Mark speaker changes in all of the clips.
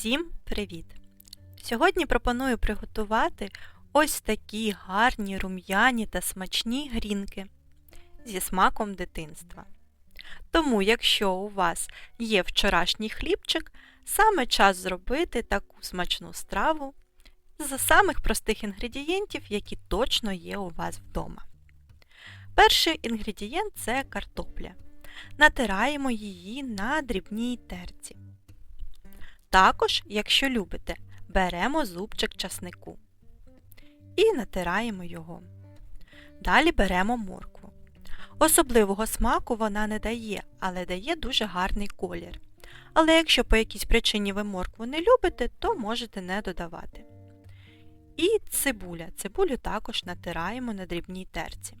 Speaker 1: Всім привіт! Сьогодні пропоную приготувати ось такі гарні, рум'яні та смачні грінки зі смаком дитинства. Тому, якщо у вас є вчорашній хлібчик, саме час зробити таку смачну страву з самих простих інгредієнтів, які точно є у вас вдома. Перший інгредієнт це картопля. Натираємо її на дрібній терці. Також, якщо любите, беремо зубчик часнику і натираємо його. Далі беремо моркву. Особливого смаку вона не дає, але дає дуже гарний колір. Але якщо по якійсь причині ви моркву не любите, то можете не додавати. І цибуля. Цибулю також натираємо на дрібній терці.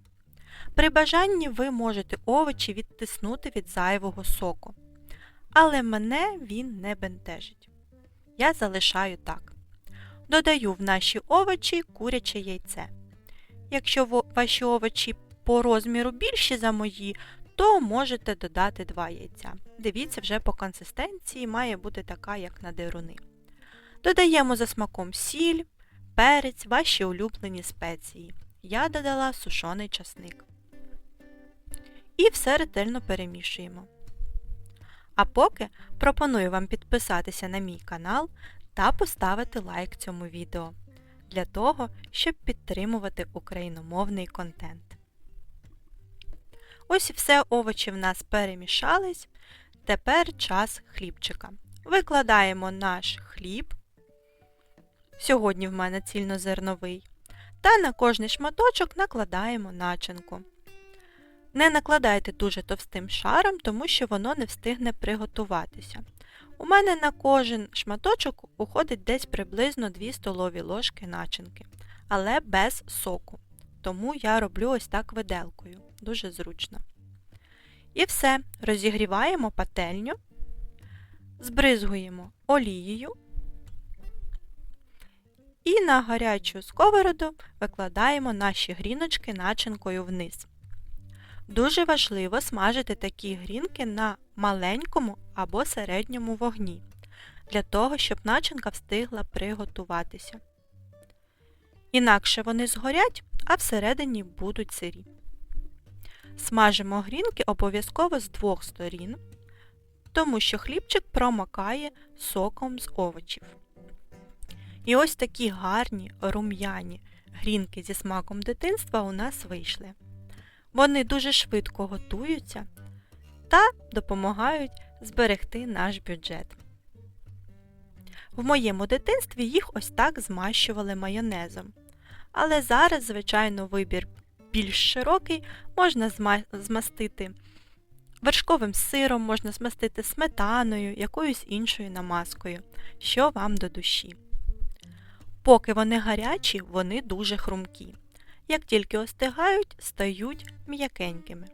Speaker 1: При бажанні ви можете овочі відтиснути від зайвого соку. Але мене він не бентежить. Я залишаю так. Додаю в наші овочі куряче яйце. Якщо ваші овочі по розміру більші за мої, то можете додати 2 яйця. Дивіться, вже по консистенції має бути така, як на деруни. Додаємо за смаком сіль, перець, ваші улюблені спеції. Я додала сушений часник. І все ретельно перемішуємо. А поки пропоную вам підписатися на мій канал та поставити лайк цьому відео для того, щоб підтримувати україномовний контент. Ось і все овочі в нас перемішались. Тепер час хлібчика. Викладаємо наш хліб. Сьогодні в мене цільнозерновий. Та на кожний шматочок накладаємо начинку. Не накладайте дуже товстим шаром, тому що воно не встигне приготуватися. У мене на кожен шматочок уходить десь приблизно 2 столові ложки начинки, але без соку. Тому я роблю ось так виделкою. Дуже зручно. І все, розігріваємо пательню, збризгуємо олією і на гарячу сковороду викладаємо наші гріночки начинкою вниз. Дуже важливо смажити такі грінки на маленькому або середньому вогні, для того, щоб начинка встигла приготуватися. Інакше вони згорять, а всередині будуть сирі. Смажимо грінки обов'язково з двох сторін, тому що хлібчик промокає соком з овочів. І ось такі гарні рум'яні грінки зі смаком дитинства у нас вийшли. Вони дуже швидко готуються та допомагають зберегти наш бюджет. В моєму дитинстві їх ось так змащували майонезом. Але зараз, звичайно, вибір більш широкий, можна змастити вершковим сиром, можна змастити сметаною, якоюсь іншою намазкою, що вам до душі. Поки вони гарячі, вони дуже хрумкі як тільки остигають, стають м'якенькими.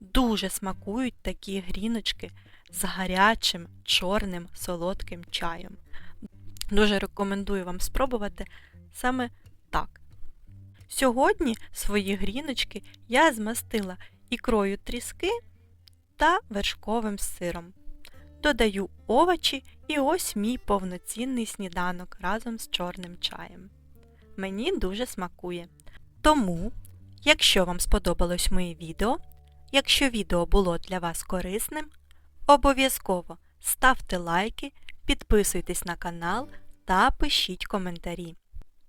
Speaker 1: Дуже смакують такі гріночки з гарячим, чорним, солодким чаєм. Дуже рекомендую вам спробувати саме так. Сьогодні свої гріночки я змастила ікрою тріски та вершковим сиром. Додаю овочі і ось мій повноцінний сніданок разом з чорним чаєм. Мені дуже смакує. Тому, якщо вам сподобалось моє відео, якщо відео було для вас корисним, обов'язково ставте лайки, підписуйтесь на канал та пишіть коментарі.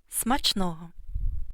Speaker 1: Смачного!